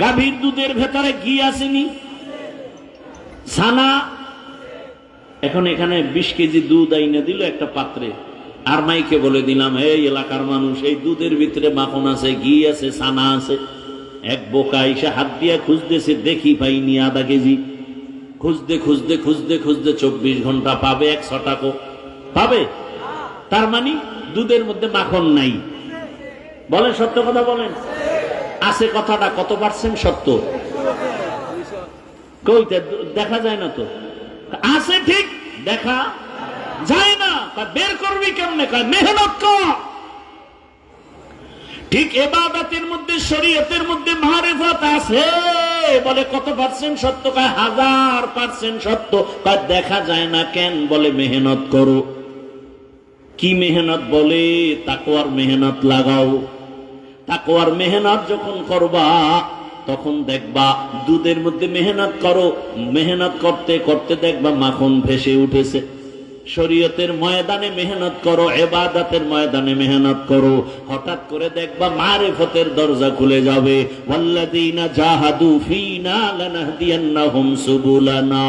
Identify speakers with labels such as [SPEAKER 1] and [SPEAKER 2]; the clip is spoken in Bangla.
[SPEAKER 1] গাভীর দুধের ভেতরে ঘি আসেনি। ছানা এখন এখানে বিশ কেজি দুধ আইনে দিল একটা পাত্রে। আর মাইকে বলে দিলাম, এই এলাকার মানুষ, এই দুধের ভিতরে মাখন আছে, ঘি আছে ছানা আছে। এক বোকা এসে হাত দিয়ে খুঁজতেছে, দেখি পাইনি আধা কেজি। খুঁজতে খুঁজতে খুঁজতে খুঁজতে চব্বিশ ঘণ্টা পাবে একশো টাকা পাবে? তার মানে দুধের মধ্যে মাখন নাই। বলেন, সত্য কথা বলেন। আছে কথাটা কত পার্সেন্ট সত্য? কই দে- দেখা যায় না তো। আছে ঠিক, দেখা যায় না। কয় বের করবি কেমনে? কয়, মেহনত কর। ঠিক এবাদতের মধ্যে, শরীয়তের মধ্যে মারেফত আছে। বলে কত পার্সেন্ট সত্য? কয়, হাজার পার্সেন্ট সত্য। কয়, দেখা যায় না কেন? বলে, মেহনত করো। কি মেহনত বলে? তাকওয়ার মেহনত লাগাও। তাকওয়ার মেহনত যখন করবা, তখন দেখবা দুধের মধ্যে মেহনত করো, মেহনত করতে করতে দেখবা মাখন ভেসে উঠেছে। শরীয়তের ময়দানে মেহনত করো, এবাদাতের ময়দানে মেহনত করো। হঠাৎ করে দেখবা মারেফতের দরজা খুলে যাবে। ওয়াল্লাযীনা জাহাদু ফীনা লানাহদিয়ান্নাহুম সুবুলানা।